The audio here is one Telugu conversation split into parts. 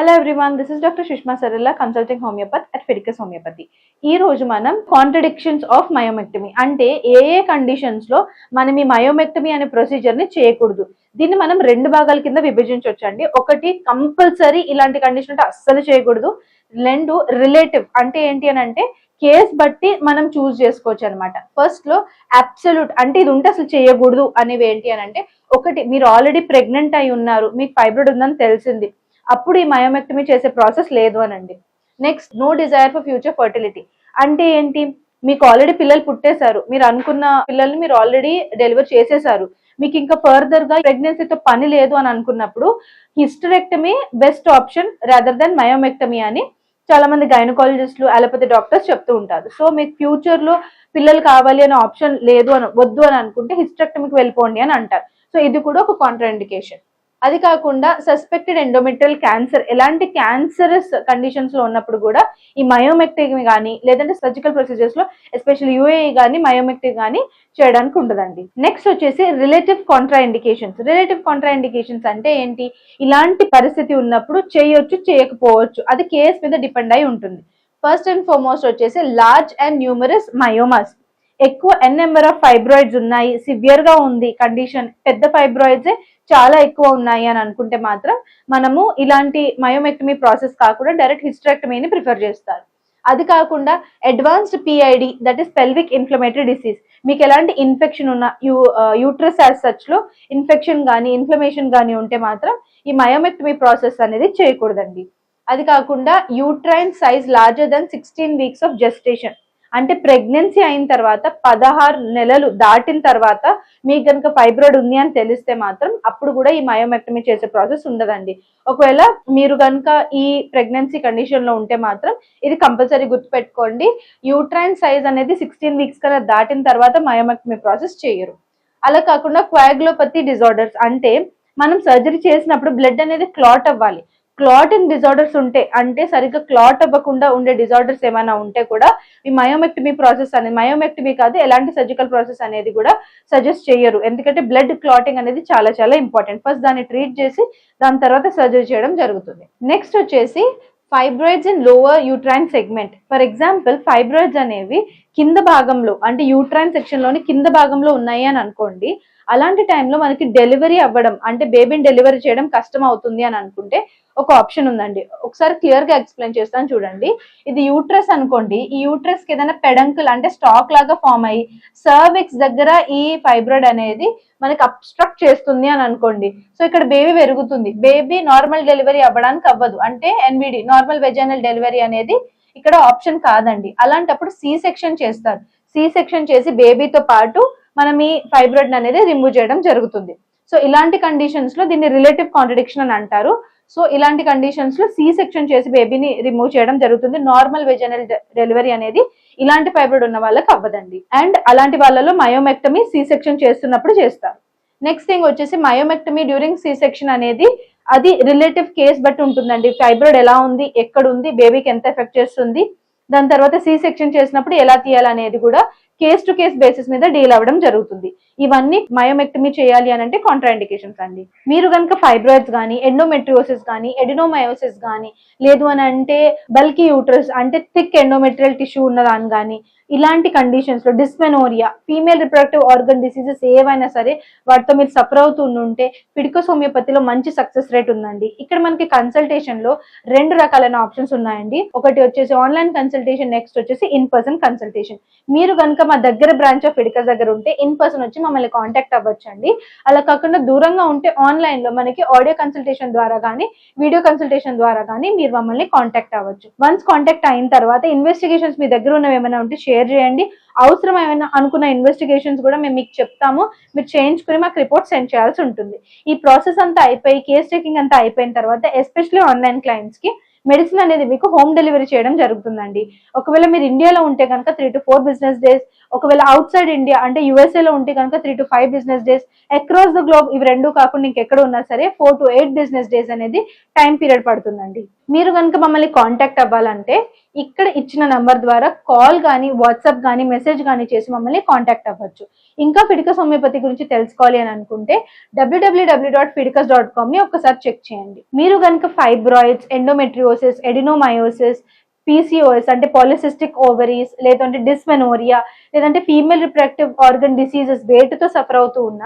Hello everyone this is doctor Sushma Saralla consulting homeopath at Fedicus homeopathy ఈ రోజు మనం కాంట్రడిక్షన్స్ ఆఫ్ మయోమెక్టమీ అంటే ఏ ఏ కండిషన్స్లో మనం ఈ మయోమెక్టమీ అనే ప్రొసీజర్ని చేయకూడదు. దీన్ని మనం రెండు భాగాల కింద విభజించవచ్చండి. ఒకటి కంపల్సరీ ఇలాంటి కండిషన్ అంటే అస్సలు చేయకూడదు. రెండు రిలేటివ్ అంటే ఏంటి అని అంటే కేస్ బట్టి మనం చూస్ చేసుకోవచ్చు అనమాట ఫస్ట్లో అబ్సల్యూట్ అంటే ఇది ఉంటే అసలు చేయకూడదు అనేవి ఏంటి అని అంటే ఒకటి మీరు ఆల్రెడీ ప్రెగ్నెంట్ అయి ఉన్నారు మీకు ఫైబ్రాయిడ్ ఉందని తెలిసింది. అప్పుడు ఈ మయోమెక్టమీ చేసే ప్రాసెస్ లేదు అనండి. Next no desire for future fertility అంటే ఏంటి? మీకు ఆల్రెడీ పిల్లలు పుట్టేశారు. మీరు అనుకున్న పిల్లల్ని మీరు ఆల్రెడీ డెలివర్ చేసేసారు మీకు ఇంకా ఫర్దర్గా ప్రెగ్నెన్సీతో పని లేదు అని అనుకున్నప్పుడు hysterectomy best option rather than myomectomy అని చాలా మంది గైనకాలజిస్టులు అలోపతి డాక్టర్స్ చెప్తూ ఉంటారు. సో మీకు ఫ్యూచర్లో పిల్లలు కావాలి అనే ఆప్షన్ లేదు అని వద్దు అని అనుకుంటే హిస్టరెక్టమీకి వెళ్ళిపోండి అని అంటారు. సో ఇది కూడా ఒక కాంట్రాఇండికేషన్ అది కాకుండా సస్పెక్టెడ్ ఎండోమెట్రియల్ క్యాన్సర్ ఎలాంటి క్యాన్సరస్ కండిషన్స్లో ఉన్నప్పుడు కూడా ఈ మయోమెక్టమీ కానీ లేదంటే సర్జికల్ ప్రొసీజర్స్లో ఎస్పెషల్లీ యూఏఈ కానీ మయోమెక్టమీ కానీ చేయడానికి ఉండదండి. నెక్స్ట్ వచ్చేసి relative Contra indications relative Contra indications అంటే ఏంటి? ఇలాంటి పరిస్థితి ఉన్నప్పుడు చేయొచ్చు చేయకపోవచ్చు. అది కేస్ మీద డిపెండ్ అయి ఉంటుంది. ఫస్ట్ అండ్ ఫార్మోస్ట్ వచ్చేసి లార్జ్ అండ్ న్యూమరస్ మయోమాస్ ఎక్కువ ఎన్ నెంబర్ ఆఫ్ ఫైబ్రాయిడ్స్ ఉన్నాయి సివియర్గా ఉంది కండిషన్ పెద్ద ఫైబ్రాయిడ్స్ చాలా ఎక్కువ ఉన్నాయి అని అనుకుంటే మాత్రం మనము ఇలాంటి మయోమెక్టమీ ప్రాసెస్ కాకుండా డైరెక్ట్ హిస్టరెక్టమీని ప్రిఫర్ చేస్తారు. అది కాకుండా advanced PID that is pelvic inflammatory disease మీకు ఎలాంటి ఇన్ఫెక్షన్ ఉన్న యూ యూట్రస్ యాజ్ సచ్లో ఇన్ఫెక్షన్ కానీ ఇన్ఫ్లమేషన్ కానీ ఉంటే మాత్రం ఈ మయోమెక్టమీ ప్రాసెస్ అనేది చేయకూడదండి. అది కాకుండా uterine size larger than sixteen weeks of gestation అంటే ప్రెగ్నెన్సీ అయిన తర్వాత పదహారు నెలలు దాటిన తర్వాత మీకు కనుక ఫైబ్రాయిడ్ ఉంది అని తెలిస్తే మాత్రం అప్పుడు కూడా ఈ మయోమెక్టమీ చేసే ప్రాసెస్ ఉండదండి. ఒకవేళ మీరు కనుక ఈ ప్రెగ్నెన్సీ కండిషన్లో ఉంటే మాత్రం ఇది కంపల్సరీ గుర్తుపెట్టుకోండి. యూట్రైన్ సైజ్ అనేది సిక్స్టీన్ వీక్స్ కన్నా దాటిన తర్వాత మయోమెక్టమీ ప్రాసెస్ చేయరు. అలా కాకుండా క్వాగ్లోపతి డిజార్డర్స్ అంటే మనం సర్జరీ చేసినప్పుడు బ్లడ్ అనేది క్లాట్ అవ్వాలి. క్లాటింగ్ డిజార్డర్స్ ఉంటే అంటే సరిగ్గా క్లాట్ అవ్వకుండా ఉండే డిజార్డర్స్ ఏమైనా ఉంటే కూడా ఈ మయోమెక్టమీ ప్రాసెస్ అనేది మయోమెక్టమీ కాదు ఎలాంటి సర్జికల్ ప్రాసెస్ అనేది కూడా సజెస్ట్ చేయరు. ఎందుకంటే బ్లడ్ క్లాటింగ్ అనేది చాలా చాలా ఇంపార్టెంట్. ఫస్ట్ దాన్ని ట్రీట్ చేసి దాని తర్వాత సర్జరీ చేయడం జరుగుతుంది. నెక్స్ట్ వచ్చేసి fibroids in lower uterine segment. For example fibroids అనేవి కింద భాగంలో అంటే యూట్రైన్ సెక్షన్లోని కింద భాగంలో ఉన్నాయి అని అనుకోండి అలాంటి టైంలో మనకి డెలివరీ అవ్వడం అంటే బేబీని డెలివరీ చేయడం కష్టం అవుతుంది అని అనుకుంటే ఒక ఆప్షన్ ఉందండి. ఒకసారి క్లియర్గా ఎక్స్ప్లెయిన్ చేస్తాను చూడండి. ఇది యూట్రస్ అనుకోండి. ఈ యూట్రస్కి ఏదైనా పెడంకుల్ అంటే స్టాక్ లాగా ఫామ్ అయ్యి సర్విక్స్ దగ్గర ఈ ఫైబ్రాయిడ్ అనేది మనకి అబ్స్ట్రక్ట్ చేస్తుంది అని అనుకోండి. సో ఇక్కడ బేబీ పెరుగుతుంది. బేబీ నార్మల్ డెలివరీ అవ్వడానికి అవ్వదు. అంటే ఎన్విడి నార్మల్ వెజైనల్ డెలివరీ అనేది ఇక్కడ ఆప్షన్ కాదండి. అలాంటప్పుడు సి సెక్షన్ చేస్తారు. సి సెక్షన్ చేసి బేబీతో పాటు మనం ఈ ఫైబ్రాయిడ్ అనేది రిమూవ్ చేయడం జరుగుతుంది. సో ఇలాంటి కండిషన్స్లో దీన్ని రిలేటివ్ కాంట్రడిక్షన్ అని అంటారు. సో ఇలాంటి కండిషన్స్లో సి సెక్షన్ చేసి బేబీని రిమూవ్ చేయడం జరుగుతుంది. నార్మల్ వెజనల్ డెలివరీ అనేది ఇలాంటి ఫైబ్రాయిడ్ ఉన్న వాళ్ళకి అవ్వదండి. అండ్ అలాంటి వాళ్ళలో మయోమెక్టమీ సి సెక్షన్ చేస్తున్నప్పుడు చేస్తారు. నెక్స్ట్ థింగ్ వచ్చేసి మయోమెక్టమీ డ్యూరింగ్ సి సెక్షన్ అనేది అది రిలేటివ్ కేస్ బట్టి ఉంటుందండి. ఫైబ్రాయిడ్ ఎలా ఉంది? ఎక్కడ ఉంది? బేబీకి ఎంత ఎఫెక్ట్ చేస్తుంది? దాని తర్వాత సి సెక్షన్ చేసినప్పుడు ఎలా తీయాలనేది కూడా కేస్ టు కేస్ బేసిస్ మీద డీల్ అవ్వడం జరుగుతుంది. ఇవన్నీ మయోమెక్టమీ చేయాలి అని అంటే కాంట్రాఇండికేషన్స్ అండి. మీరు కనుక ఫైబ్రాయిడ్స్ కానీ ఎండోమెట్రియోసిస్ కానీ ఎడినోమయోసిస్ కానీ లేదు అని అంటే బల్కీ యూట్రస్ అంటే థిక్ ఎండోమెట్రియల్ టిష్యూ ఉన్నదాని కానీ ఇలాంటి కండిషన్స్లో dysmenorrhea female reproductive organ diseases ఏవైనా సరే వాటితో మీరు సఫర్ అవుతుంటే పిడికోస్ హోమియోపతిలో మంచి సక్సెస్ రేట్ ఉందండి. ఇక్కడ మనకి కన్సల్టేషన్లో రెండు రకాలైన ఆప్షన్స్ ఉన్నాయండి. ఒకటి వచ్చేసి ఆన్లైన్ కన్సల్టేషన్ నెక్స్ట్ వచ్చేసి ఇన్ పర్సన్ కన్సల్టేషన్ మీరు కనుక మా దగ్గర బ్రాంచ్ ఆఫ్ ఫిడికస్ దగ్గర ఉంటే ఇన్ పర్సన్ వచ్చి మమ్మల్ని కాంటాక్ట్ అవ్వచ్చండి. అలా కాకుండా దూరంగా ఉంటే ఆన్లైన్లో మనకి ఆడియో కన్సల్టేషన్ ద్వారా కానీ వీడియో కన్సల్టేషన్ ద్వారా కానీ మీరు మమ్మల్ని కాంటాక్ట్ అవ్వచ్చు. వన్స్ కాంటాక్ట్ అయిన తర్వాత ఇన్వెస్టిగేషన్స్ మీ దగ్గర ఉన్నవి ఏమైనా ఉంటే షేర్ చేయండి. అవసరం ఏమైనా అనుకున్న ఇన్వెస్టిగేషన్స్ కూడా మేము మీకు చెప్తాము. మీరు చేయించుకుని మాకు రిపోర్ట్ సెండ్ చేయాల్సి ఉంటుంది. ఈ ప్రాసెస్ అంతా అయిపోయి కేస్ టేకింగ్ అంతా అయిపోయిన తర్వాత ఎస్పెషల్లీ ఆన్లైన్ క్లయింట్స్కి మెడిసిన్ అనేది మీకు హోమ్ డెలివరీ చేయడం జరుగుతుందండి. ఒకవేళ మీరు ఇండియాలో ఉంటే కనుక three to four business days ఒకవేళ అవుట్ సైడ్ ఇండియా అంటే USA లో ఉంటే కనుక three to five business days across the globe ఇవి రెండు కాకుండా ఇంకెక్కడ ఉన్నా సరే four to eight business days అనేది టైం పీరియడ్ పడుతుందండి. మీరు కనుక మమ్మల్ని కాంటాక్ట్ అవ్వాలంటే ఇక్కడ ఇచ్చిన నంబర్ ద్వారా కాల్ కానీ వాట్సాప్ కానీ మెసేజ్ కానీ చేసి మమ్మల్ని కాంటాక్ట్ అవ్వచ్చు. ఇంకా ఫిడికస్ హోమియోపతి గురించి తెలుసుకోవాలి అని అనుకుంటే డబ్ల్యూడబ్ల్యూడబ్ల్యూ డాట్ ఫిడికస్ డాట్ కామ్ని ఒకసారి చెక్ చేయండి. మీరు కనుక ఫైబ్రాయిడ్స్ ఎండోమెట్రియోసిస్ ఎడినోమయోసిస్ పీసీఓఎస్ అంటే పాలిసిస్టిక్ ఓవరీస్ లేదంటే డిస్మెనోరియా లేదంటే ఫీమేల్ రిప్రొడక్టివ్ ఆర్గన్ డిసీజెస్ వేటుతో సఫర్ అవుతూ ఉన్న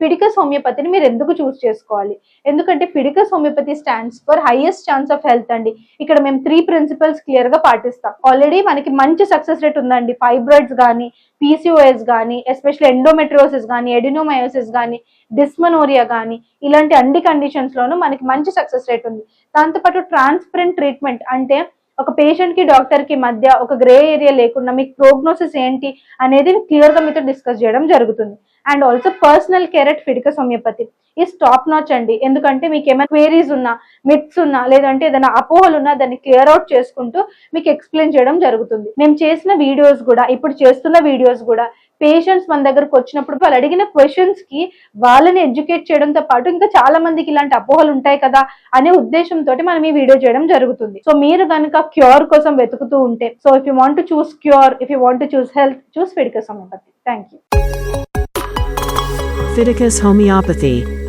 ఫిడికస్ హోమియోపతిని మీరు ఎందుకు చూస్ చేసుకోవాలి? ఎందుకంటే Fidicus homeopathy stands for highest chance of health అండి. ఇక్కడ మేము త్రీ ప్రిన్సిపల్స్ క్లియర్గా పాటిస్తాం. ఆల్రెడీ మనకి మంచి సక్సెస్ రేట్ ఉందండి. ఫైబ్రాయిడ్స్ కానీ పీసీఓఎస్ కానీ ఎస్పెషల్లీ ఎండోమెట్రోసిస్ కానీ ఎడినోమయోసిస్ కానీ డిస్మనోరియా కానీ ఇలాంటి అన్ని కండిషన్స్ లోనూ మనకి మంచి సక్సెస్ రేట్ ఉంది. దాంతోపాటు ట్రాన్స్పరెంట్ ట్రీట్మెంట్ అంటే ఒక పేషెంట్కి డాక్టర్కి మధ్య ఒక గ్రే ఏరియా లేకుండా మీకు ప్రోగ్నోసిస్ ఏంటి అనేది క్లియర్గా మీతో డిస్కస్ చేయడం జరుగుతుంది. And also personal care at Fidicus homeopathy is stop notch అండి. ఎందుకంటే మీకు ఏమైనా క్వేరీస్ ఉన్నా మిత్స్ ఉన్నా లేదంటే ఏదైనా అపోహలు ఉన్నా దాన్ని క్లియర్ అవుట్ చేసుకుంటూ మీకు ఎక్స్ప్లెయిన్ చేయడం జరుగుతుంది. మేము చేసిన వీడియోస్ కూడా ఇప్పుడు చేస్తున్న వీడియోస్ కూడా పేషెంట్స్ మన దగ్గరకు వచ్చినప్పుడు వాళ్ళు అడిగిన క్వశ్చన్స్కి వాళ్ళని ఎడ్యుకేట్ చేయడంతో పాటు ఇంకా చాలా మందికి ఇలాంటి అపోహలు ఉంటాయి కదా అనే ఉద్దేశంతో మనం ఈ వీడియో చేయడం జరుగుతుంది. సో మీరు కనుక క్యూర్ కోసం వెతుకుతూ ఉంటే so if you want choose cure if you want choose health choose Fidicus homeopathy thank you Pharmaceuticus homeopathy.